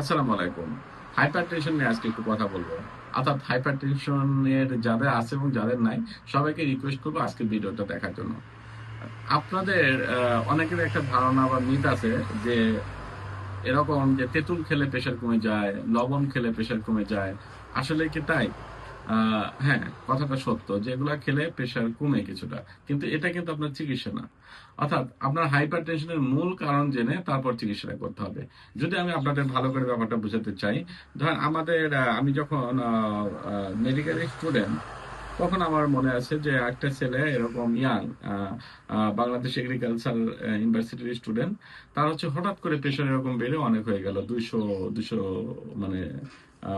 আসসালামু আলাইকুম। Hyper tension নিয়ে আজকে একটু কথা বলব। অর্থাৎ হাইপার টেনশনের যাদের আছে এবং যাদের নাই, সবাইকে রিকোয়েস্ট করব আজকে ভিডিওটা দেখার জন্য। আপনাদের অনেকের একটা ধারণা বা মিথ আছে যে এরকম যে তেঁতুল খেলে প্রেশার কমে যায়, লবণ খেলে প্রেশার কমে যায়। আসলে কি তাই? হ্যাঁ কথাটা সত্য যে এগুলা খেলে প্রেশার কমে কিছুটা। কিন্তু এটা কিন্তু আপনার চিকিৎসা না। অর্থাৎ আপনার হাইপার টেনশনের মূল কারণ জেনে তারপর চিকিৎসাটা করতে হবে। যদি আমি আপনাদের ভালো করে ব্যাপারটা বুঝাতে চাই, ধরেন আমাদের আমি যখন মেডিকেল স্টুডেন্ট তখন আমার মনে আছে যে একটা ছেলে এরকম ইয়াং বাংলাদেশ এগ্রিকালচার ইউনিভার্সিটির স্টুডেন্ট তার হচ্ছে হঠাৎ করে প্রেশার এরকম বেড়ে অনেক হয়ে গেল। দুইশো দুইশো মানে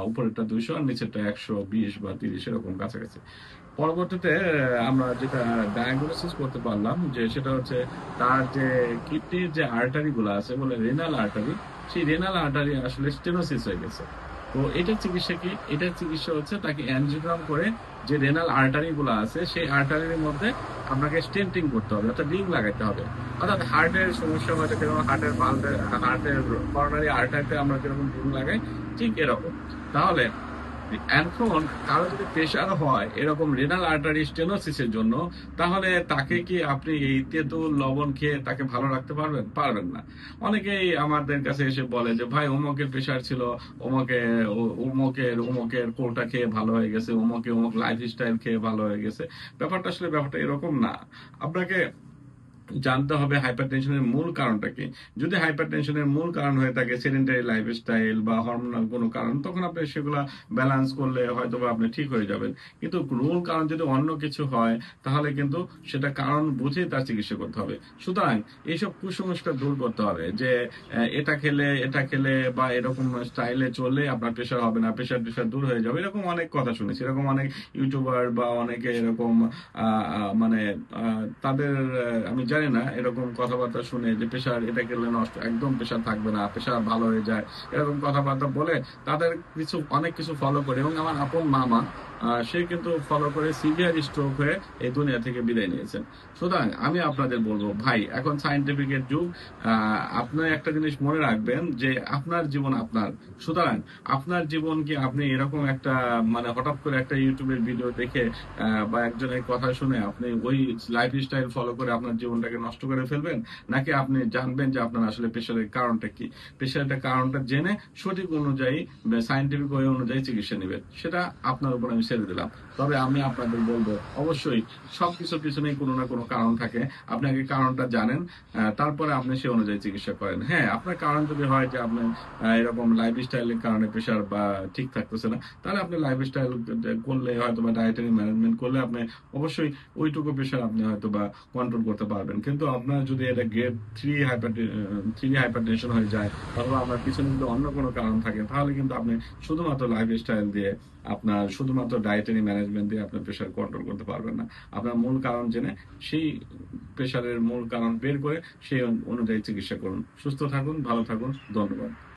উপরেরটা দুইশো আর নিচেরটা একশো বিশ বা তিরিশ এরকম কাছাকাছি। পরবর্তীতে আমরা যেটা ডায়াগনোসিস করতে পারলাম যে সেটা হচ্ছে তার যে কিডনির যে আর্টারি গুলো আছে বলে রেনাল আর্টারি সেই রেনাল আর্টারি আসলে স্টেনোসিস হয়ে গেছে। তো এটা চিকিৎসা কি? এটার চিকিৎসা হচ্ছে তাকে অ্যানজিওগ্রাম করে যে রেনাল আর্টারি গুলো আছে, সেই আর্টারির মধ্যে আপনাকে স্টেন্টিং করতে হবে, অর্থাৎ রিং লাগাতে হবে। অর্থাৎ হার্টের সমস্যা হচ্ছে যেরকম হার্টের পাল্টে হার্টের করোনারি আর্টারিতে আমরা যেরকম রিং লাগাই, ঠিক এরকম। তাহলে এখন কারও যদি প্রেশার হয়, এরকম রেনাল আর্টারি স্টেনোসিসের জন্য, তাহলে তাকে কি আপনি এই তেঁতুল, লবণ খেয়ে তাকে ভালো রাখতে পারবেন? পারবেন না। অনেকেই আমাদের কাছে এসে বলে যে, ভাই অমুকের প্রেশার ছিল অমুকে অমুকের অমুকের কোলটা খেয়ে ভালো হয়ে গেছে অমুকে অমুক লাইফ স্টাইল খেয়ে ভালো হয়ে গেছে। ব্যাপারটা আসলে ব্যাপারটা এরকম না। আপনাকে জানতে হবে হাইপার টেনশনের মূল কারণটা কি। যদি হাইপার টেনশনের মূল কারণ হয়ে থাকে সেডেন্টারি লাইফস্টাইল বা হরমোনাল কোনো কারণ, তখন আপনি সেগুলা ব্যালেন্স করলে হয়তো বা আপনি ঠিক হয়ে যাবেন। কিন্তু মূল কারণ যদি অন্য কিছু হয়, তাহলে কিন্তু সেটা কারণ বুঝেই তার চিকিৎসা করতে হবে। সুতরাং এইসব কুসংস্কার দূর করতে হবে যে এটা খেলে এটা খেলে বা এরকম স্টাইলে চললে আপনার প্রেশার হবে না প্রেশার প্রেশার দূর হয়ে যাবে। এরকম অনেক কথা শুনেছি। এরকম অনেক ইউটিউবার বা অনেকে এরকম মানে তাদের আমি জানি না এরকম কথাবার্তা শুনে যে প্রেশার এটা খেলে নষ্ট একদম প্রেশার থাকবে না প্রেশার ভালো হয়ে যায় এরকম কথাবার্তা বলে তাদের কিছু অনেক কিছু ফলো করে। এবং আমার আপন মামা সে কিন্তু ফলো করে সিভিয়ার স্ট্রোক হয়ে এই দুনিয়া থেকে বিদায় নিয়েছেন। সুতরাং আমি আপনাদের বলব ভাই এখন সাইন্টিফিকের যুগ আহ, আপনি একটা জিনিস মনে রাখবেন যে আপনার জীবন আপনার। সুতরাং আপনার জীবন কি আপনি এরকম একটা মানে হঠাৎ করে একটা ইউটিউবের ভিডিও দেখে বা একজনের কথা শুনে আপনি ওই লাইফ স্টাইল ফলো করে আপনার জীবনটাকে নষ্ট করে ফেলবেন? নাকি আপনি জানবেন যে আপনার আসলে প্রেশারের কারণটা কি? প্রেশারের কারণটা জেনে সঠিক অনুযায়ী সাইন্টিফিক ওয়ে অনুযায়ী চিকিৎসা নেবেন। সেটা আপনার উপর আমি ছেড়ে দিলাম। তবে আমি আপনাদের বলব, অবশ্যই সবকিছুর পিছনেই কোনো না কোনো কারণ থাকে। আপনি আগে কারণটা জানেন তারপরে আপনি সে অনুযায়ী চিকিৎসা করেন। হ্যাঁ আপনার কারণ যদি হয় যে আপনি এরকম লাইফ স্টাইলের কারণে প্রেশার বা ঠিক থাকতেছে না, তাহলে আপনি লাইফ স্টাইল করলে হয়তো বা ডায়েটারি ম্যানেজমেন্ট করলে আপনি অবশ্যই ওইটুকু প্রেশার আপনি হয়তো বা কন্ট্রোল করতে পারবেন। কিন্তু আপনার যদি এটা grade three hyper three hypertension হয়ে যায়, অথবা আপনার পিছনে যদি অন্য কোনো কারণ থাকে, তাহলে কিন্তু আপনি শুধুমাত্র লাইফ স্টাইল দিয়ে আপনার শুধুমাত্র ডায়েটারি ম্যানেজমেন্ট দিয়ে আপনার প্রেশার কন্ট্রোল করতে পারবেন না। আপনার মূল কারণ জেনে সেই প্রেশারের মূল কারণ বের করে সেই অনুযায়ী চিকিৎসা করুন। সুস্থ থাকুন, ভালো থাকুন, ধন্যবাদ।